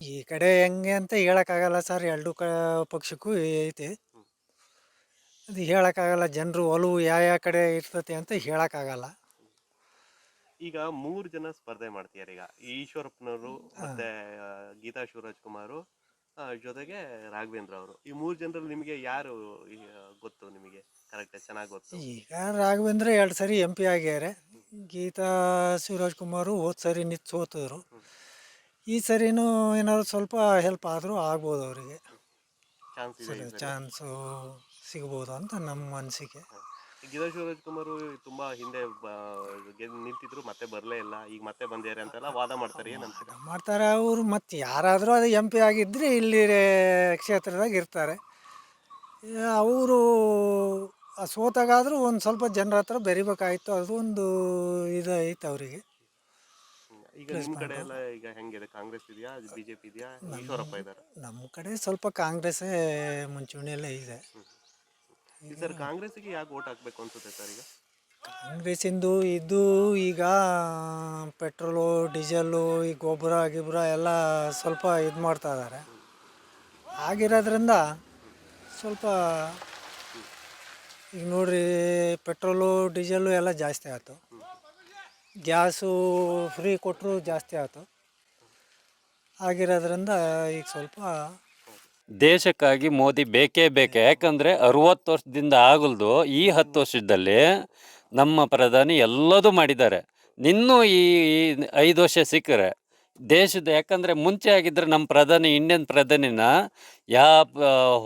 ಈ ಕಡೆ ಹೆಂಗೆ ಅಂತ ಹೇಳೋಕ್ಕಾಗಲ್ಲ ಸರ್ ಎರಡು ಕ ಪಕ್ಷಕ್ಕೂ ಐತಿ. ಅದು ಹೇಳೋಕ್ಕಾಗಲ್ಲ ಜನರು ಒಲವು ಯಾವ ಯಾವ ಕಡೆ ಇರ್ತತಿ ಅಂತ ಹೇಳೋಕ್ಕಾಗಲ್ಲ. ಈಗ ಮೂರು ಜನ ಸ್ಪರ್ಧೆ ಮಾಡ್ತಿದ್ದಾರೆ ಈಗ. ಈಶ್ವರಪ್ಪನವರು ಮತ್ತೆ ಆ, ಗೀತಾ ಶಿವರಾಜ್ ಕುಮಾರು ಆ, ಜೊತೆಗೆ ರಾಘವೇಂದ್ರ ಅವರು. ಈ ಮೂರು ಜನರಲ್ಲಿ ನಿಮಗೆ ಯಾರು ಈ, ಗೊತ್ತು ನಿಮಗೆ? ಕರೆಕ್ಟ್ ಚೆನ್ನಾಗಿ ಗೊತ್ತು. ಈಗ ರಾಘವೇಂದ್ರ ಎರಡು ಸರಿ ಎಂ ಪಿ ಆಗ್ಯಾರೆ ಗೀತಾ ಶಿವರಾಜ್ ಕುಮಾರು ಹೋದ ಸರಿ ನಿಂತು ಸೋತಿದ್ರು ಈ ಸರಿನೂ ಏನಾದ್ರು ಸ್ವಲ್ಪ ಹೆಲ್ಪ್ ಆದರೂ ಆಗ್ಬೋದು ಅವರಿಗೆ. ಚಾನ್ಸ್ ಇದೆ ಸರಿ. ಚಾನ್ಸು ಸಿಗ್ಬೋದು ಅಂತ ನಮ್ಮ ಅನಿಸಿಕೆ. ಗಿರೀಶ್ ಶಿವರಾಜ್ ಕುಮಾರ್ ತುಂಬಾ ಹಿಂದೆ ಬ- ನಿಂತಿದ್ರು ಮತ್ತೆ ಬರಲೇ ಇಲ್ಲ. ಈಗ ಮತ್ತೆ ಬಂದಿದ್ದಾರೆ ಅಂತೆಲ್ಲ ವಾದ ಮಾಡ್ತಾರೆ ಏನಂತ ಮಾಡ್ತಾರೆ ಅವರು ಮತ್ತು ಯಾರಾದರೂ ಅದು ಎಂ ಪಿ ಆಗಿದ್ದರೆ ಇಲ್ಲಿ ಕ್ಷೇತ್ರದಾಗ ಇರ್ತಾರೆ. ಅವರು ಸೋತಾಗಾದರೂ ಒಂದು ಸ್ವಲ್ಪ ಜನರ ಹತ್ರ ಬೆರಿಬೇಕಾಯ್ತು ಅದು ಒಂದು ಇದು ಐತೆ ಅವರಿಗೆ. ಈಗ ನಿಮ್ ಕಡೆ ಎಲ್ಲ ಈಗ ಹೆಂಗಿದೆ? ಕಾಂಗ್ರೆಸ್ ಇದೆಯಾ? ಬಿಜೆಪಿ ಇದೆಯಾ? ಈಶ್ವರಪ್ಪ ಇದ್ದಾರೆ ನಮ್ಮ ಕಡೆ ಸ್ವಲ್ಪ ಕಾಂಗ್ರೆಸ್ಸೇ ಮುಂಚೂಣಿಯಲ್ಲೇ ಇದೆ. ಸರ್ ಕಾಂಗ್ರೆಸ್ಗೆ ಯಾಕೆ ಓಟ್ ಹಾಕ್ಬೇಕು ಅನ್ಸುತ್ತೆ ಸರ್ ಈಗ? ಕಾಂಗ್ರೆಸ್ಸಿಂದು ಇದು ಈಗ ಪೆಟ್ರೋಲು ಡೀಸೆಲ್ಲು ಈ ಗೊಬ್ಬರ ಗಿಬ್ಬರ ಎಲ್ಲ ಸ್ವಲ್ಪ ಇದು ಮಾಡ್ತಾ ಇದ್ದಾರೆ ಆಗಿರೋದ್ರಿಂದ ಸ್ವಲ್ಪ ಈಗ ನೋಡ್ರಿ ಪೆಟ್ರೋಲು ಡೀಸೆಲ್ಲು ಎಲ್ಲ ಜಾಸ್ತಿ ಆಯ್ತು. ಗ್ಯಾಸು ಫ್ರೀ ಕೊಟ್ಟರು ಜಾಸ್ತಿ ಆಯ್ತು ಆಗಿರೋದ್ರಿಂದ ಈಗ ಸ್ವಲ್ಪ ದೇಶಕ್ಕಾಗಿ ಮೋದಿ ಬೇಕೇ ಬೇಕೆ, ಯಾಕಂದರೆ ಅರುವತ್ತು ವರ್ಷದಿಂದ ಆಗಲ್ದು, ಈ ಹತ್ತು ವರ್ಷದಲ್ಲಿ ನಮ್ಮ ಪ್ರಧಾನಿ ಎಲ್ಲದೂ ಮಾಡಿದ್ದಾರೆ. ನಿನ್ನೂ ಈ ಐದು ವರ್ಷ ಸಿಕ್ಕರೆ ದೇಶದ ಯಾಕಂದರೆ ಮುಂಚೆ ಆಗಿದ್ದರೆ ನಮ್ಮ ಪ್ರಧಾನಿ ಇಂಡಿಯನ್ ಪ್ರಧಾನಿನ ಯಾವ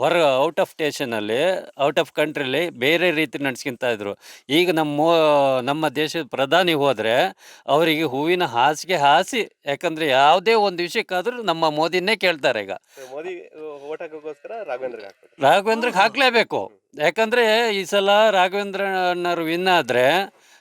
ಹೊರ ಔಟ್ ಆಫ್ ಸ್ಟೇಷನಲ್ಲಿ ಔಟ್ ಆಫ್ ಕಂಟ್ರಿಲಿ ಬೇರೆ ರೀತಿ ನಡ್ಸ್ಕೊಂತ ಇದ್ರು. ಈಗ ನಮ್ಮ ನಮ್ಮ ದೇಶದ ಪ್ರಧಾನಿ ಹೋದರೆ ಅವರಿಗೆ ಹೂವಿನ ಹಾಸಿಗೆ ಹಾಸಿ ಯಾಕಂದರೆ ಯಾವುದೇ ಒಂದು ವಿಷಯಕ್ಕಾದರೂ ನಮ್ಮ ಮೋದಿನೇ ಕೇಳ್ತಾರೆ ಈಗ. ಮೋದಿ ಓಟ್ ಹಾಕೋಕ್ಕೋಸ್ಕರ ರಾಘವೇಂದ್ರಗೆ ಹಾಕ್ಲೇಬೇಕು. ಯಾಕಂದ್ರೆ ಈ ಸಲ ರಾಘವೇಂದ್ರ ಅಣ್ಣರು ವಿನ್ ಆದ್ರೆ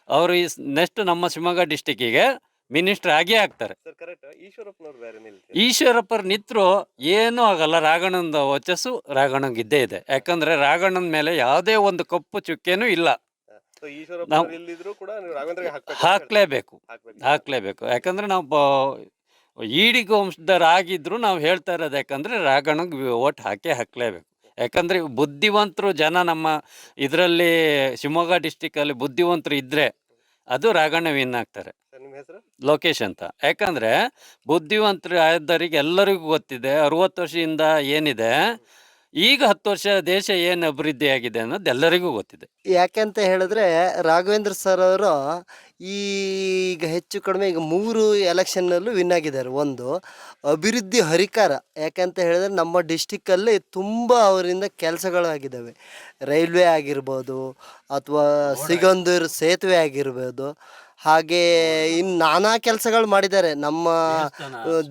ಅವರು ಈ ನೆಕ್ಸ್ಟ್ ನಮ್ಮ ಶಿವಮೊಗ್ಗ ಡಿಸ್ಟಿಕ್ಕಿಗೆ ಮಿನಿಸ್ಟರ್ ಆಗೇ ಆಗ್ತಾರೆ. Sir correct. ಈಶ್ವರಪ್ಪನವ್ರು ಬೇರೆ ನಿಲ್ತಾರೆ? ಈಶ್ವರಪ್ಪರ ನಿತ್ರು ಏನೂ ಆಗಲ್ಲ. ರಾಘಣ್ಣನ ವಚಸ್ಸು ರಾಘಣ್ಣಂಗೆ ಇದ್ದೇ ಇದೆ. ಯಾಕಂದ್ರೆ ರಾಘಣ್ಣನ ಮೇಲೆ ಯಾವುದೇ ಒಂದು ಕಪ್ಪು ಚುಕ್ಕೆನೂ ಇಲ್ಲ. ನಾವು ಇಲ್ಲಿದ್ರು ಕೂಡ ನೀವು ರಾಘವೇಂದ್ರಗೆ ಹಾಕ್ಬೇಕು ಹಾಕ್ಲೇಬೇಕು. ಹಾಕ್ಬೇಕು. ಹಾಕ್ಲೇಬೇಕು. ಯಾಕಂದ್ರೆ ನಾವು ಬ- ಈಡಿಗ ವಂಶದವರಾಗಿದ್ರು ನಾವು ಹೇಳ್ತಾ ಇರೋದು ಯಾಕಂದ್ರೆ ರಾಘಣ್ಣಗೆ ಓಟ್ ಹಾಕೇ ಹಾಕ್ಲೇಬೇಕು. ಯಾಕಂದ್ರೆ ಬುದ್ಧಿವಂತರು ಜನ ನಮ್ಮ ಇದರಲ್ಲಿ ಶಿವಮೊಗ್ಗ ಡಿಸ್ಟಿಕಲ್ಲಿ ಬುದ್ಧಿವಂತರು ಇದ್ದರೆ ಅದು ರಾಘಣ್ಣ ವಿನ್ ಆಗ್ತಾರೆ. ನಿಮ್ಮ ಹೆಸರು? ಲೋಕೇಶ್ ಅಂತ. ಯಾಕಂದ್ರೆ ಬುದ್ಧಿವಂತರು ಆದವರಿಗೆ ಎಲ್ಲರಿಗೂ ಗೊತ್ತಿದೆ ಅರವತ್ತು ವರ್ಷದಿಂದ ಏನಿದೆ ಈಗ ಹತ್ತು ವರ್ಷ ದೇಶ ಏನು ಅಭಿವೃದ್ಧಿ ಆಗಿದೆ ಅನ್ನೋದು ಎಲ್ಲರಿಗೂ ಗೊತ್ತಿದೆ. ಯಾಕೆಂತ ಹೇಳಿದ್ರೆ ರಾಘವೇಂದ್ರ ಸರ್ ಅವರು ಈಗ ಹೆಚ್ಚು ಕಡಿಮೆ ಈಗ ಮೂರು ಎಲೆಕ್ಷನ್ನಲ್ಲೂ ವಿನ್ ಆಗಿದ್ದಾರೆ. ಒಂದು ಅಭಿವೃದ್ಧಿ ಹರಿಕಾರ. ಯಾಕಂತ ಹೇಳಿದ್ರೆ ನಮ್ಮ ಡಿಸ್ಟಿಕ್ಕಲ್ಲಿ ತುಂಬ ಅವರಿಂದ ಕೆಲಸಗಳಾಗಿದ್ದಾವೆ. ರೈಲ್ವೆ ಆಗಿರ್ಬೋದು ಅಥವಾ ಸಿಗಂದೂರು ಸೇತುವೆ ಆಗಿರ್ಬೋದು ಹಾಗೆ ಇನ್ನು ನಾನಾ ಕೆಲಸಗಳು ಮಾಡಿದ್ದಾರೆ. ನಮ್ಮ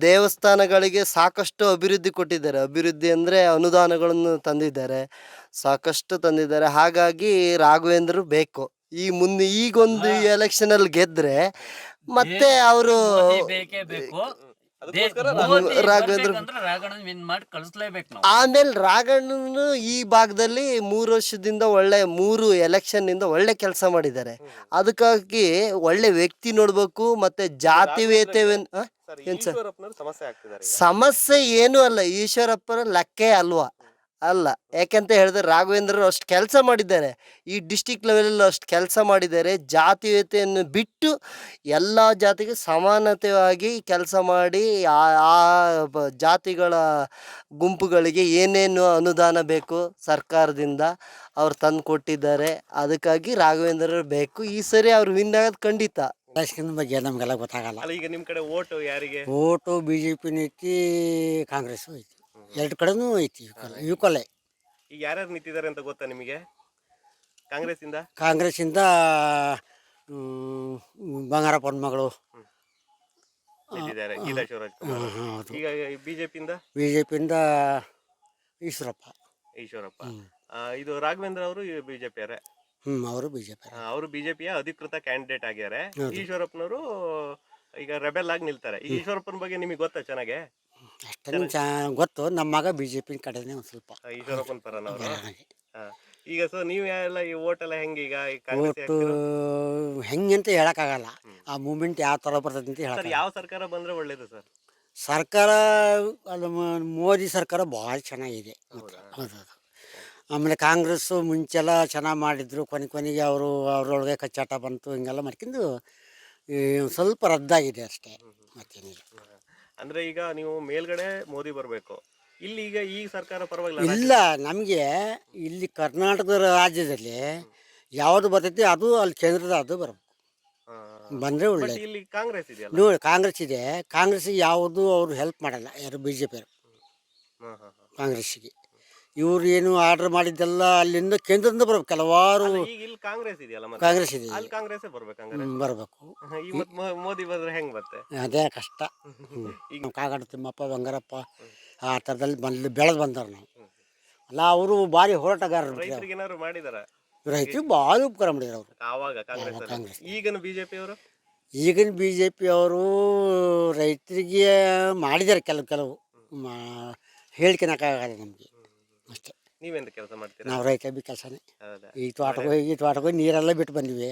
ದೇವಸ್ಥಾನಗಳಿಗೆ ಸಾಕಷ್ಟು ಅಭಿವೃದ್ಧಿ ಕೊಟ್ಟಿದ್ದಾರೆ. ಅಭಿವೃದ್ಧಿ ಅಂದರೆ ಅನುದಾನಗಳನ್ನು ತಂದಿದ್ದಾರೆ. ಸಾಕಷ್ಟು ತಂದಿದ್ದಾರೆ. ಹಾಗಾಗಿ ರಾಘವೇಂದ್ರ ಬೇಕು. ಈ ಮುಂದೆ ಈಗೊಂದು ಎಲೆಕ್ಷನಲ್ಲಿ ಗೆದ್ರೆ ಮತ್ತೆ ಅವರು ರಾಘವೇಂದ್ರ- ರಾಘವೇಂದ್ರ- ರಾಘಣ್ಣ ವಿನ್ ಮಾಡಿ ಕಳಿಸ್ಲೇಬೇಕು ನಾವು. ಆಮೇಲೆ ರಾಘಣ್ಣನು ಈ ಭಾಗದಲ್ಲಿ ಮೂರು ವರ್ಷದಿಂದ ಒಳ್ಳೆ ಮೂರು ಎಲೆಕ್ಷನ್ ಇಂದ ಒಳ್ಳೆ ಕೆಲಸ ಮಾಡಿದ್ದಾರೆ. ಅದಕ್ಕಾಗಿ ಒಳ್ಳೆ ವ್ಯಕ್ತಿ ನೋಡ್ಬೇಕು ಮತ್ತೆ ಜಾತಿ ವೇತೆ ಏನ್ ಸರ್? ಸಮಸ್ಯೆ ಏನೂ ಅಲ್ಲ ಈಶ್ವರಪ್ಪರ ಲೆಕ್ಕೇ ಅಲ್ವಾ? ಅಲ್ಲ. ಯಾಕೆಂತ ಹೇಳಿದ್ರೆ ರಾಘವೇಂದ್ರ ಅಷ್ಟು ಕೆಲಸ ಮಾಡಿದ್ದಾರೆ. ಈ ಡಿಸ್ಟಿಕ್ ಲೆವೆಲಲ್ಲಿ ಅಷ್ಟು ಕೆಲಸ ಮಾಡಿದ್ದಾರೆ. ಜಾತೀಯತೆಯನ್ನು ಬಿಟ್ಟು ಎಲ್ಲ ಜಾತಿಗೆ ಸಮಾನತೆಯಾಗಿ ಕೆಲಸ ಮಾಡಿ ಆ ಆ ಬ- ಜಾತಿಗಳ ಗುಂಪುಗಳಿಗೆ ಏನೇನು ಅನುದಾನ ಬೇಕು ಸರ್ಕಾರದಿಂದ ಅವ್ರು ತಂದು ಕೊಟ್ಟಿದ್ದಾರೆ. ಅದಕ್ಕಾಗಿ ರಾಘವೇಂದ್ರ ಬೇಕು. ಈ ಸರಿ ಅವ್ರು ವಿನ್ ಆಗೋದು ಖಂಡಿತ. ರಾಜಕೀಯದ ಬಗ್ಗೆ ನಮಗೆಲ್ಲ ಗೊತ್ತಾಗಲ್ಲ. ಈಗ ನಿಮ್ಮ ಕಡೆ ಓಟು ಯಾರಿಗೆ? ಓಟು ಬಿ ಜೆ ಪಿ ಐತಿ ಕಾಂಗ್ರೆಸ್ ಐತಿ ಎರಡು ಕಡೆನೂ ಐತಿ ಈಕ್ವಲ್ಲೇ ಈಗ ಯಾರ್ಯಾರು ನಿಂತಿದ್ದಾರೆ ಅಂತ ಗೊತ್ತಾ ನಿಮಗೆ? ಕಾಂಗ್ರೆಸ್ ಇಂದ ಕಾಂಗ್ರೆಸ್ಸಿಂದ ಬಂಗಾರಪ್ಪ ಬಂಗಾರಪ್ಪನ ಮಗಳು. ನಿಂತಿದ್ದಾರೆ ಗೀತಾ ಶಿವರಾಜ್ ಕುಮಾರ್ ಹೌದು. ಈಗ ಬಿಜೆಪಿ ಇಂದ ಬಿ ಜೆ ಪಿಯಿಂದ ಈಶ್ವರಪ್ಪ. ಈಶ್ವರಪ್ಪ ಆ, ಇದು ರಾಘವೇಂದ್ರ ಅವರು ಬಿಜೆಪಿ ಅವರೇ ಹ್ಞೂ ಅವರು ಬಿ ಜೆ ಪಿ ಅವರು ಬಿಜೆಪಿಯ ಅಧಿಕೃತ ಕ್ಯಾಂಡಿಡೇಟ್ ಆಗ್ಯಾರೆ. ಈಶ್ವರಪ್ಪನವರು ಈಗ ರೆಬೆಲ್ ಆಗಿ ನಿಲ್ತಾರೆ. ಈ ಈಶ್ವರಪ್ಪನ ಬಗ್ಗೆ ನಿಮಗೆ ಗೊತ್ತಾ ಚೆನ್ನಾಗೆ? ಅಷ್ಟೇ ಚಾ ಗೊತ್ತು. ನಮ್ಮ ಮಗ ಬಿ ಜೆ ಪಿ ಕಡೆನೇ ಒಂದು ಸ್ವಲ್ಪ. ಆ, ಈಶ್ವರಪ್ಪನ ಪರನವರು. ಈಗ ಸೊ ನೀವು ಎಲ್ಲ ಈ ಓಟ್ ಎಲ್ಲ ಹೆಂಗೆ ಈಗ ಈ ಕಾಂಗ್ರೆಸ್ ಒಟ್ಟು ಹೆಂಗೆ ಅಂತ ಹೇಳೋಕ್ಕಾಗಲ್ಲ. ಆ ಮೂಮೆಂಟ್ ಯಾವ ಥರ ಬರ್ತದೆ ಅಂತ ಸರ್ ಯಾವ ಸರ್ಕಾರ ಬಂದ್ರೆ ಒಳ್ಳೇದು ಸರ್? ಸರ್ಕಾರ ಅದು ಮ- ಮೋದಿ ಸರ್ಕಾರ ಭಾಳ ಚೆನ್ನಾಗಿದೆ. ಮಾತ್ರ. ಹೌದು. ಆಮೇಲೆ ಕಾಂಗ್ರೆಸ್ಸು ಮುಂಚೆಲ್ಲ ಚೆನ್ನಾಗಿ ಮಾಡಿದ್ರು. ಕೊನೆ ಕೊನೆಗೆ ಅವರು ಅವರೊಳಗೆ ಕಚ್ಚಾಟ ಬಂತು ಹಿಂಗೆಲ್ಲ ಮಾಡ್ಕೊಂಡು ಈ ಒಂದ್ ಸ್ವಲ್ಪ ರದ್ದಾಗಿದೆ ಅಷ್ಟೇ ಮತ್ತೇನಿಲ್ಲ. ಅಂದ್ರೆ ಈಗ ನೀವು ಮೇಲ್ಗಡೆ ಮೋದಿ ಬರಬೇಕು. ಇಲ್ಲಿ ಈಗ ಈ ಸರ್ಕಾರ ಪರವಾಗಿಲ್ಲ ಇಲ್ಲ ನಮಗೆ ಇಲ್ಲಿ ಕರ್ನಾಟಕ ರಾಜ್ಯದಲ್ಲಿ ಯಾವುದು ಬರ್ತೈತಿ ಅದು ಅಲ್ಲಿ ಕೇಂದ್ರದ ಅದು ಬರಬೇಕು. ಬಂದರೆ ಒಳ್ಳೆ ಇಲ್ಲಿ ಕಾಂಗ್ರೆಸ್ ಇದೆ ನೋಡಿ ಕಾಂಗ್ರೆಸ್ ಇದೆ. ಕಾಂಗ್ರೆಸ್ಸಿಗೆ ಯಾವುದು ಅವರು ಹೆಲ್ಪ್ ಮಾಡಲ್ಲ ಯಾರು ಬಿ ಜೆ ಪಿಯವರು ಕಾಂಗ್ರೆಸ್ಗೆ ಹಾ, ಹಾ. ಕಾಂಗ್ರೆಸ್ಸಿಗೆ. ಇವ್ರು ಏನು ಆರ್ಡರ್ ಮಾಡಿದ್ದೆಲ್ಲ ಅಲ್ಲಿಂದ ಕೇಂದ್ರದಿಂದ ಬರ್ಬೇಕು. ಕೆಲವಾರು ಈಗ ಇಲ್ಲಿ ಕಾಂಗ್ರೆಸ್ ಇದೆಯಲ್ಲ ಮತ್ತೆ? ಕಾಂಗ್ರೆಸ್ ಇದೆ. ಅಲ್ಲಿ ಕಾಂಗ್ರೆಸ್ ಬರ್ಬೇಕಂಗಾರೆ ಬರಬೇಕು. ಮತ್ ಮೋ- ಮೋದಿ ಬಂದ್ರೆ ಹೆಂಗ್ ಬರುತ್ತೆ ಅದೇ ಕಷ್ಟ. ಈಗ ಕಾಗಡ ತಿಮ್ಮಪ್ಪ ಬಂಗಾರಪ್ಪ ಆ ಥರದಲ್ಲಿ ಬಂದು ಬೆಳೆದು ಬಂದವ್ರು ನಾವು. ಅಲ್ಲ ಅವರು ಭಾರಿ ಹೋರಾಟಗಾರರು ಬಿಟ್ರೆ ರೈತರಿಗೆ ಏನಾದ್ರು ಮಾಡಿದಾರ? ರೈತರಿಗೆ ಭಾಳ ಉಪಕಾರ ಮಾಡಿದ್ರು ಅವರು. ಆವಾಗ ಕಾಂಗ್ರೆಸ್ ಕಾಂಗ್ರೆಸ್. ಈಗನು ಬಿಜೆಪಿ ಅವರು? ಈಗಿನ ಬಿ ಜೆ ರೈತರಿಗೆ ಮಾಡಿದ್ದಾರೆ ಕೆಲವು ಕೆಲವು. ಮಾ- ಹೇಳ್ಕೊಳಕ್ಕಾಗಲ್ಲ ನಮಗೆ. ಅಷ್ಟೇ. ನೀವೇನು ಕೆಲಸ ಮಾಡ್ತೀರಾ? ನಾವು ರೈತ ಬಿ ಕೆಲಸನೇ. ಹೌದಾ? ಈ ತೋಟಕ್ಕೆ ಹೋಗಿ ಈ ತೋಟಕ್ಕೆ ಹೋಗಿ ನೀರೆಲ್ಲ ಬಿಟ್ಟು ಬಂದಿವಿ.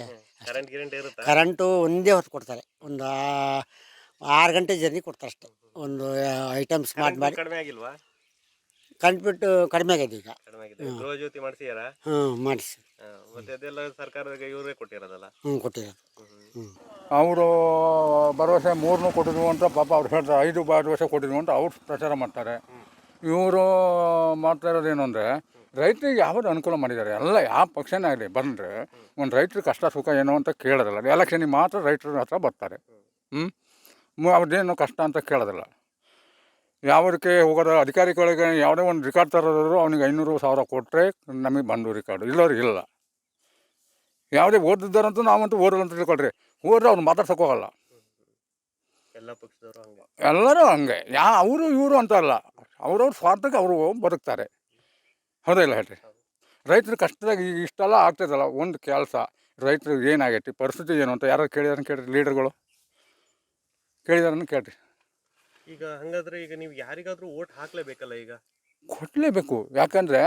ಕರೆಂಟ್ ಗಿರೆಂಟ್ ಇರುತ್ತಾ? ಕರೆಂಟು ಒಂದೇ ಹೊತ್ತು ಕೊಡ್ತಾರೆ. ಒಂದು ಆರು ಗಂಟೆ ಜರ್ನಿ ಕೊಡ್ತಾರೆ ಅಷ್ಟೇ. ಒಂದು ಐಟಮ್ಸ್ ಮಾಡಿ ಮಾಡಿ. ಕಡಿಮೆ ಆಗಿಲ್ವಾ? ಕರೆಂಟ್ ಬಿಟ್ಟು ಕಡಿಮೆ ಆಗಿದೆ ಈಗ. ಕಡಿಮೆ ಆಗಿದೆ. ಗೃಹ ಜ್ಯೋತಿ ಮಾಡಿಸಿಯಾರ ಹ್ಞೂ ಮಾಡಿಸಿ. ಮತ್ತೆ ಅದೆಲ್ಲ ಸರ್ಕಾರದಾಗ ಇವರೇ ಕೊಟ್ಟಿರೋದಲ್ಲ? ಹ್ಞೂ ಕೊಟ್ಟಿರೋದು. ಹ್ಞೂ ಅವರು ಭರವಸೆ ಮೂರನ್ನೂ ಕೊಟ್ಟಿದ್ವು ಅಂತ ಪಾಪ ಅವ್ರು ಹೇಳ್ತಾರೆ ಐದು ಭರವಸೆ ಕೊಟ್ಟಿದ್ವು ಅಂತ ಅವ್ರು ಪ್ರಚಾರ ಮಾಡ್ತಾರೆ. ಇವರು ಮಾಡ್ತಾ ಇರೋದೇನು ಅಂದರೆ ರೈತರಿಗೆ ಯಾವ್ದು ಅನುಕೂಲ ಮಾಡಿದ್ದಾರೆ ಎಲ್ಲ ಯಾವ ಪಕ್ಷನೇ ಆಗಲಿ ಬಂದರೆ ಒಂದು ರೈತರ ಕಷ್ಟ ಸುಖ ಏನು ಅಂತ ಕೇಳೋದಿಲ್ಲ. ಎಲೆಕ್ಷನಿಗೆ ಮಾತ್ರ ರೈತರ ಹತ್ರ ಬರ್ತಾರೆ. ಹ್ಞೂ ಅವ್ರದ್ದೇನು ಕಷ್ಟ ಅಂತ ಕೇಳೋದಿಲ್ಲ. ಯಾವ್ದಕ್ಕೆ ಹೋಗೋದು ಅಧಿಕಾರಿಗಳಿಗೆ ಯಾವುದೇ ಒಂದು ರಿಕಾರ್ಡ್ ತರೋದಾದ್ರು ಅವನಿಗೆ ಐನೂರು ಸಾವಿರ ಕೊಟ್ಟರೆ ನಮಗೆ ಬಂದು ರಿಕಾರ್ಡು ಇಲ್ಲವ್ರು ಇಲ್ಲ. ಯಾವುದೇ ಓದಿದ್ದಾರಂತೂ ನಾವಂತೂ ಓದಲ್ಲ ಅಂತ ತಿಳ್ಕೊಳ್ರಿ. ಅವ್ರು ಎಲ್ಲ ಪಕ್ಷದವರು ಹಂಗೆ. ಎಲ್ಲರೂ ಹಂಗೆ. ಯಾ ಅವರು ಇವರು ಅಂತ ಅಲ್ಲ. ಅವ್ರವ್ರ ಸ್ವಾರ್ಥಕ್ಕೆ ಅವರು ಬದುಕ್ತಾರೆ. ಹೌದಾ ಇಲ್ಲ ಹೇಳ್ರಿ? ರೈತರು ಕಷ್ಟದಾಗ ಈಗ ಇಷ್ಟೆಲ್ಲ ಆಗ್ತದಲ್ಲ ಒಂದು ಕೆಲಸ ರೈತರು ಏನಾಗೈತಿ ಪರಿಸ್ಥಿತಿ ಏನು ಅಂತ ಯಾರು ಕೇಳಿದಾರನ್ನ ಕೇಳ್ರಿ ಲೀಡರ್ಗಳು. ಕೇಳಿದಾರನ್ನ ಕೇಳ್ರಿ. ಈಗ ಹಂಗಾದ್ರೆ ಈಗ ನೀವು ಯಾರಿಗಾದರೂ ಓಟ್ ಹಾಕ್ಲೇಬೇಕಲ್ಲ ಈಗ? ಕೊಡಲೇಬೇಕು. ಯಾಕಂದರೆ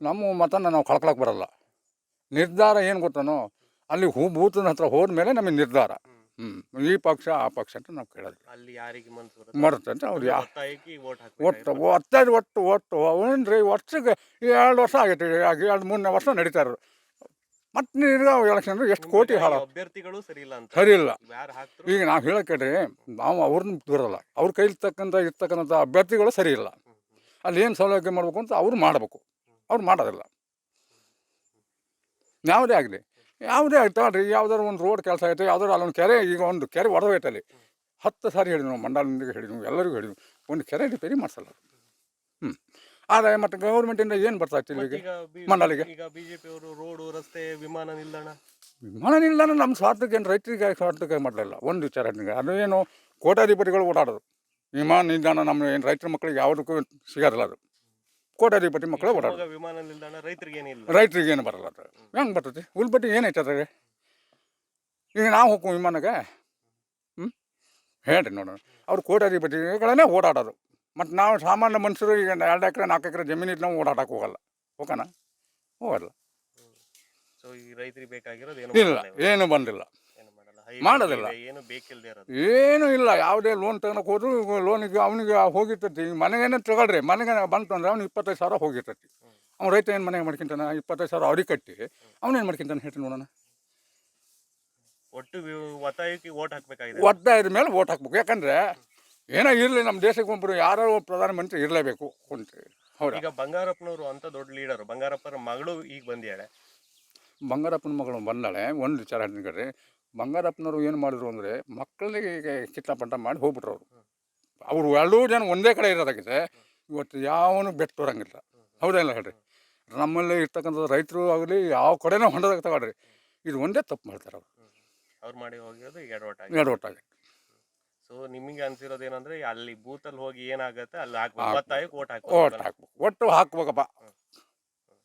ನಮ್ಮ ಮತನ ನಾವು ಕಳ್ಕೊಳಕ್ಕೆ ಬರಲ್ಲ. ನಿರ್ಧಾರ ಏನು ಗೊತ್ತಾನೋ? ಅಲ್ಲಿ ಹೂ ಬೂತನ ಹತ್ರ ಹೋದ್ಮೇಲೆ ನಮಗೆ ನಿರ್ಧಾರ. ಹ್ಞೂ ಈ ಪಕ್ಷ ಆ ಪಕ್ಷ ಅಂತ ನಾವು ಕೇಳೋದು ಅಲ್ಲಿ ಯಾರಿಗೆ ಮನ್ಸು ಬರುತ್ತೆ? ಅವ್ರು ಯಾ ಒತ್ತಾಯಕ್ಕೆ ಒಟ್ಟು ಒಟ್ಟು ಒಟ್ಟು. ಅವನ್ರಿ ವರ್ಷಕ್ಕೆ ಎರಡು ವರ್ಷ ಆಗೈತೆ ಆಗ ಎರಡು ಮೂರನೇ ವರ್ಷ ನಡೀತಾ ಇರೋದು. ಮತ್ತೆ ನೀರು ಎಲೆಕ್ಷನ್ ಎಷ್ಟು ಕೋಟಿ ಹಾಳು. ಅಭ್ಯರ್ಥಿಗಳು ಸರಿ ಇಲ್ಲ ಅಂತ? ಸರಿ ಇಲ್ಲ ಯಾರು ಹಾಕ್ತರು ಈಗ ನಾವು ಹೇಳಕ್ಕೆ ನಾವು ಅವ್ರನ್ನ ದೂರಲ್ಲ. ಅವ್ರ ಕೈಲಿ ತಕ್ಕಂಥ ಇರ್ತಕ್ಕಂಥ ಅಭ್ಯರ್ಥಿಗಳು ಸರಿ ಇಲ್ಲ. ಅಲ್ಲಿ ಏನು ಸೌಲಭ್ಯ ಮಾಡಬೇಕು ಅಂತ ಅವ್ರು ಮಾಡಬೇಕು. ಅವ್ರು ಮಾಡೋದಿಲ್ಲ. ಯಾವುದೇ ಆಗಲಿ. ಯಾವುದೇ ಆಯ್ತು ನೋಡ್ರಿ ಯಾವ್ದಾದ್ರು ಒಂದು ರೋಡ್ ಕೆಲಸ ಆಯಿತು ಯಾವ್ದಾರು ಅಲ್ಲೊಂದು ಕೆರೆ ಈಗ ಒಂದು ಕೆರೆ ಒಡೆದೋಯ್ತು ಅಲ್ಲಿ. ಹತ್ತು ಸಾರಿ ಹೇಳಿದ್ವಿ ನಾವು ಮಂಡಲದಿಂದ ಹೇಳಿದ್ವಿ ಎಲ್ಲರಿಗೂ ಹೇಳಿದ್ವಿ ಒಂದು ಕೆರೆ ರಿಪೇರಿ ಮಾಡಿಸಲ್ಲ ಹ್ಞೂ ಆದರೆ ಮತ್ತು ಗೌರ್ಮೆಂಟಿಂದ ಏನು ಬರ್ತಾ ಇತ್ತು ಇಲ್ಲಿಗೆ? ಮಂಡಳಿಗೆ. ಈಗ ಬಿಜೆಪಿ ಅವರು ರೋಡು ರಸ್ತೆ ವಿಮಾನ ನಿಲ್ದಾಣ. ವಿಮಾನ ನಿಲ್ದಾಣ ನಮ್ಮ ಸ್ವಾರ್ಥಕ್ಕೆ ಏನು ರೈತರಿಗೆ ಸ್ವಾರ್ಥಕ್ಕೆ ಮಾಡಲಿಲ್ಲ ಒಂದು ವಿಚಾರ ಅದು ಏನು ಕೋಟಾಧಿಪತಿಗಳು ಓಡಾಡೋದು. ವಿಮಾನ ನಿಲ್ದಾಣ ನಮ್ಮ ಏನು ರೈತರ ಮಕ್ಕಳಿಗೆ ಯಾವುದಕ್ಕೂ ಸಿಗೋದಿಲ್ಲ ಅದು. ಕೋಟಾಧಿಪತಿ ಮಕ್ಕಳು ಓಡಾಡೋದು. ಶಿವಮೊಗ್ಗ ವಿಮಾನ ನಿಲ್ದಾಣ ರೈತರಿಗೆ ಏನಿಲ್ಲ ರೈತರಿಗೆ ಏನು ಬರಲ್ಲ ಅದು. ಹೆಂಗೆ ಬರ್ತೈತಿ ಉಲ್ಪಟ್ಟಿ ಏನೈತೆ ಅದ್ರಾಗ ಈಗ ನಾವು ಹೋಗ್ತೀವಿ ವಿಮಾನಕ್ಕೆ. ಹ್ಞೂ ಹೇಳ್ರಿ ನೋಡೋಣ. ಅವ್ರು ಕೋಟಾಧಿಪತಿಗಳನ್ನೇ ಓಡಾಡೋದು. ಮತ್ತು ನಾವು ಸಾಮಾನ್ಯ ಮನುಷ್ಯರು ಈಗ ಎರಡು ಎಕರೆ ನಾಲ್ಕು ಎಕರೆ ಜಮೀನಿದ್ದು ನಾವು ಓಡಾಡಕ್ಕೆ ಹೋಗಲ್ಲ. ಹೋಗೋಣ? ಹೋಗಲ್ಲ. ಸೊ ಈ ರೈತರಿಗೆ ಬೇಕಾಗಿರೋದು ಏನು ಇಲ್ಲ ಏನು ಬಂದಿಲ್ಲ. ಮಾಡೋದಿಲ್ಲ. ಏನು ಬೇಕಿಲ್ಲ ಇರೋದು. ಏನೂ ಇಲ್ಲ ಯಾವುದೇ ಲೋನ್ ತಗೊಳಕ್ ಹೋದ್ರು ಲೋನಿಗೆ ಅವನಿಗೆ ಹೋಗಿರ್ತೈತಿ. ಮನೆಗೇನೆ ತಗೊಳ್ರಿ ಮನೆಗೆ ಬಂತು ಅಂದ್ರೆ ಅವ್ನು ಇಪ್ಪತ್ತೈದು ಸಾವಿರ ಹೋಗಿರ್ತೈತಿ. ಅವ್ನು ರೈತ ಏನು ಮನೆಗೆ ಮಾಡ್ಕೊಂತಾನೆ? ಇಪ್ಪತ್ತೈದು ಸಾವಿರ ಅವ್ರಿಗೆ ಕಟ್ಟಿ. ಅವನೇನು ಮಾಡ್ಕೊಂತಾನೆ ಹೇಳ್ತೀನಿ ನೋಡೋಣ? ಒಟ್ಟು ಒತ್ತಾಯಕ್ಕೆ ಓಟ್ ಹಾಕ್ಬೇಕಾಗಿದೆ. ಒತ್ತಾಯದ ಮೇಲೆ ಓಟ್ ಹಾಕ್ಬೇಕು. ಯಾಕಂದ್ರೆ ಏನೋ ಇರಲಿ ನಮ್ಮ ದೇಶಕ್ಕೆ ಒಬ್ಬರು ಯಾರೋ ಒಬ್ಬ ಪ್ರಧಾನಮಂತ್ರಿ ಇರಲೇಬೇಕು ಅಂತ. ಹೌದಾ? ಈಗ ಬಂಗಾರಪ್ಪನವರು ಅಂತ ದೊಡ್ಡ ಲೀಡರ್ ಬಂಗಾರಪ್ಪನ ಮಗಳು ಈಗ ಬಂದಿದ್ದಾಳೆ ಬಂಗಾರಪ್ಪನ ಮಗಳು ಬಂದಾಳೆ ಒಂದು ವಿಚಾರ ಹೇಳ್ತೀನಿ ಬಂಗಾರಪ್ಪನವರು ಏನು ಮಾಡಿದ್ರು ಅಂದರೆ ಮಕ್ಕಳಿಗೆ ಚಿತ್ತಪಟ್ಟ ಮಾಡಿ ಹೋಗ್ಬಿಟ್ರು ಅವರು ಅವರು ಎರಡೂ ಜನ ಒಂದೇ ಕಡೆ ಇರೋದಾಗಿದೆ ಇವತ್ತು ಯಾವನು ಬೆಟ್ಟು ತೋರಂಗಿಲ್ಲ ಹೌದಾ ಇಲ್ಲ ಹೇಳ್ರಿ? ನಮ್ಮಲ್ಲಿ ಇರ್ತಕ್ಕಂಥ ರೈತರು ಆಗಲಿ ಯಾವ ಕಡೆನೂ ಹೊಂಡದಾಗ ತಗೊಳ್ರಿ. ಇದು ಒಂದೇ ತಪ್ಪು ಮಾಡ್ತಾರೆ ಅವರು. ಅವ್ರು ಮಾಡಿ ಹೋಗಿರೋದು ಎಡವಟ್ಟಾಗಿ ಸೊ ನಿಮಗೆ ಅನ್ಸಿರೋದು ಏನಂದ್ರೆ ಅಲ್ಲಿ ಬೂತಲ್ಲಿ ಹೋಗಿ ಏನಾಗುತ್ತೆ ಅಲ್ಲಿ ಹಾಕ್ಬೇಕು. ಹಾಕ್ಬೇಕು. ಹಾಕಿ ಓಟ್ ಓಟ್ ಹಾಕ್ಬೇಕು ಹಾಕ್ಬೇಕು. ಒಟ್ಟು ಹಾಕ್ಬೇಕಪ್ಪ.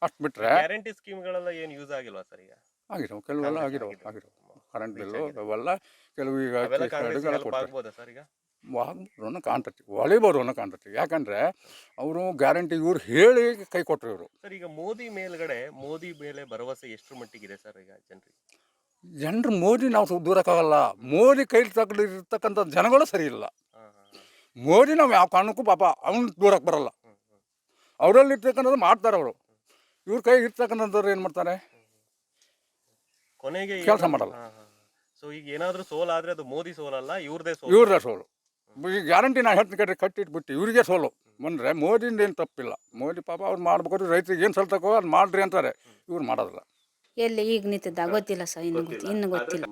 ಅಷ್ಟು ಬಿಟ್ಟರೆ ಗ್ಯಾರಂಟಿ ಸ್ಕೀಮ್ಗಳೆಲ್ಲ ಏನು ಯೂಸ್ ಆಗಿಲ್ವಾ ಸರ್ ಈಗ? ಆಗಿರೋ ಕೆಲವೆಲ್ಲ ಆಗಿರೋ. ಆಗಿರೋ ಕರೆಂಟ್ ಬಿಲ್ಲು ಅವೆಲ್ಲ ಕೆಲವು ಈಗ ಕೊಡ್ತಾರೆ ಅನ್ನೋ ಕಾಣ್ತೈತಿ ಯಾಕಂದ್ರೆ ಅನ್ನೋ ಕಾಣ್ತೈತಿ. ಯಾಕಂದರೆ ಅವರು ಗ್ಯಾರಂಟಿ ಇವ್ರು ಹೇಳಿ ಕೈ ಕೊಟ್ಟರು ಇವರು. ಸರ್ ಈಗ ಮೋದಿ ಮೇಲ್ಗಡೆ ಮೋದಿ ಮೇಲೆ ಭರವಸೆ ಎಷ್ಟು ಮಟ್ಟಿಗಿದೆ ಸರ್ ಈಗ ಜನರಿಗೆ? ಜನರು ಮೋದಿ ನಾವು ದೂರಕ್ಕಾಗಲ್ಲ. ಮೋದಿ ಕೈಲಿ ತಗೊಂಡಿರ್ತಕ್ಕಂಥ ಜನಗಳು ಸರಿ ಇಲ್ಲ. ಮೋದಿ ನಾವು ಯಾವ ಕಾರಣಕ್ಕೂ ಪಾಪ ಅವನು ದೂರಕ್ಕೆ ಬರಲ್ಲ. ಅವರಲ್ಲಿ ಇರ್ತಕ್ಕಂಥದ್ದು ಮಾಡ್ತಾರೆ ಅವರು. ಇವ್ರ ಕೈ ಇರ್ತಕ್ಕಂಥವ್ರು ಏನು ಮಾಡ್ತಾರೆ? ಕೊನೆಗೆ ಕೆಲಸ ಮಾಡಲ್ಲ. ಸೊ ಈಗ ಏನಾದರೂ ಸೋಲ್ ಆದ್ರೆ ಅದು ಮೋದಿ ಸೋಲಲ್ಲ ಇವ್ರದೇ ಸೋಲ್. ಇವ್ರದೇ ಸೋಲು. ಈಗ ಗ್ಯಾರಂಟಿ ನಾನು ಹೇಳ್ತೀನಿ ಕಟ್ಟಿ ಕಟ್ಟಿಟ್ಬಿಟ್ಟು ಇವ್ರಿಗೆ ಸೋಲು. ಬಂದರೆ ಮೋದಿಯಿಂದ ಏನು ತಪ್ಪಿಲ್ಲ. ಮೋದಿ ಪಾಪ ಅವ್ರು ಮಾಡ್ಬೇಕಾದ್ರೆ ರೈತರಿಗೆ ಏನು ಸಲ್ತಕೋ ಅದು ಮಾಡ್ರಿ ಅಂತಾರೆ. ಇವ್ರು ಮಾಡೋದಿಲ್ಲ. ಎಲ್ಲಿ ಈಗ ನಿಂತಿದ್ದ? ಗೊತ್ತಿಲ್ಲ ಸರ್ ಇನ್ನು ಗೊತ್ತಿ ಇನ್ನು ಗೊತ್ತಿಲ್ಲ.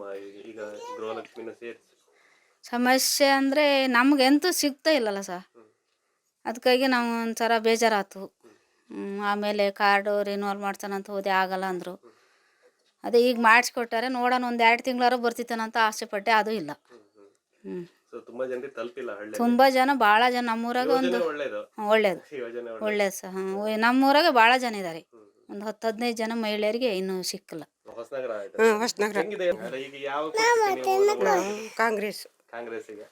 ಈಗ ಗೃಹಲಕ್ಷ್ಮಿನ ಸೇರಿಸಿ. ಸಮಸ್ಯೆ ಅಂದರೆ ನಮಗಂತೂ ಸಿಗ್ತಾ ಇಲ್ಲಲ್ಲ ಸರ್. ಅದಕ್ಕಾಗಿ ನಾವು ಒಂಥರ ಬೇಜಾರಾಯ್ತು ಹ್ಮ್, ಆಮೇಲೆ ಕಾರ್ಡು ರಿನ್ಯೂವಲ್ ಮಾಡ್ತಾನಂತ ಹೋದೆ ಆಗಲ್ಲ ಅಂದರು. ಅದೇ ಈಗ ಮಾಡಿಸ್ಕೊಟ್ಟಾರೆ ನೋಡೋಣ ಒಂದು ಎರಡು ತಿಂಗಳಾರು ಬರ್ತಿತ್ತಾನಂತ ಆಸೆ ಪಟ್ಟೆ ಅದು ಇಲ್ಲ. ಹ್ಞೂ ತುಂಬಾ ಜನರಿಗೆ ತಲುಪಿಲ್ಲ ಹಳ್ಳಿ ತುಂಬ ಜನ ಬಹಳ ಜನ ನಮ್ಮೂರಾಗ ಒಂದು ಒಳ್ಳೇದು. ಹ್ಮ್, ಒಳ್ಳೇದು. ಸಹ ನಮ್ಮೂರಾಗ ಬಹಳ ಜನ ಇದ್ದಾರೆ ಒಂದು ಹತ್ತು ಹದಿನೈದು ಜನ ಮಹಿಳೆಯರಿಗೆ ಇನ್ನೂ ಸಿಕ್ಕಿಲ್ಲ? ಕಾಂಗ್ರೆಸ್. ಕಾಂಗ್ರೆಸ್ಸಿಗೆ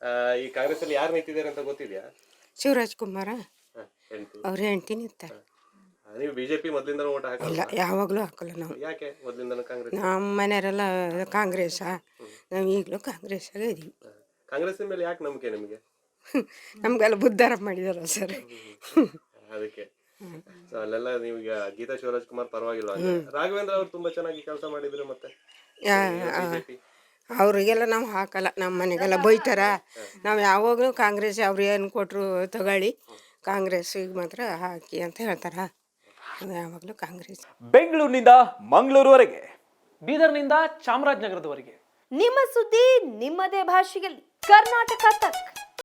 ಆ, ಈ ಕಾಂಗ್ರೆಸ್ ಅಲ್ಲಿ ಯಾರು ನಿಂತಿದ್ದಾರೆ ಅಂತ ಗೊತ್ತಿದ್ಯಾ? ಶಿವರಾಜ್ ಕುಮಾರ. ಅವ್ರ ಹೆಂಡತಿ ನಿಂತಾರೆ. ನೀವು ಬಿಜೆಪಿ ಮೊದ್ಲಿಂದ ಓಟ್ ಇಲ್ಲ ಹಾಕಲ್ಲ ಯಾವಾಗಲೂ ಹಾಕಲ್ಲ ನಾವು. ಯಾಕೆ ಮೊದ್ಲಿಂದ ಕಾಂಗ್ರೆಸ್? ನಮ್ಮ ಮನೆಯವರೆಲ್ಲ ಕಾಂಗ್ರೆಸ್ ನಾವು ಈಗಲೂ ಕಾಂಗ್ರೆಸ್ಸಾಗೆ ಇದೀವಿ. ಕಾಂಗ್ರೆಸ್ ಮೇಲೆ ಯಾಕೆ ನಂಬಿಕೆ ನಿಮಗೆ? ನಮಗೆಲ್ಲ ಬುದ್ಧಾರ ಮಾಡಿದಾರ ಸರ್. ಅದಕ್ಕೆ. ಸೊ ಅಲ್ಲೆಲ್ಲ ನೀವು ಈಗ ಗೀತಾ ಶಿವರಾಜ್ ಕುಮಾರ್ ಪರವಾಗಿಲ್ಲ. ರಾಘವೇಂದ್ರ ಅವ್ರು ತುಂಬಾ ಚೆನ್ನಾಗಿ ಕೆಲಸ ಮಾಡಿದ್ರು ಮತ್ತೆ? ಅವರಿಗೆಲ್ಲ ನಾವು ಹಾಕಲ್ಲ ನಮ್ಮ ಮನೆಗೆಲ್ಲ ಬೈತಾರ. ನಾವು ಯಾವಾಗಲೂ ಕಾಂಗ್ರೆಸ್ ಅವ್ರು ಏನು ಕೊಟ್ಟರು ತಗೊಳ್ಳಿ ಕಾಂಗ್ರೆಸ್ಸಿಗೆ ಮಾತ್ರ ಹಾಕಿ ಅಂತ ಹೇಳ್ತಾರ. ಯಾವಾಗಲೂ ಕಾಂಗ್ರೆಸ್. ಬೆಂಗಳೂರಿನಿಂದ ಮಂಗಳೂರುವರೆಗೆ ಬೀದರ್ನಿಂದ ಚಾಮರಾಜನಗರದವರೆಗೆ. ನಿಮ್ಮ ಸುದ್ದಿ ನಿಮ್ಮದೇ ಭಾಷೆಯಲ್ಲಿ. ಕರ್ನಾಟಕ ತಕ್.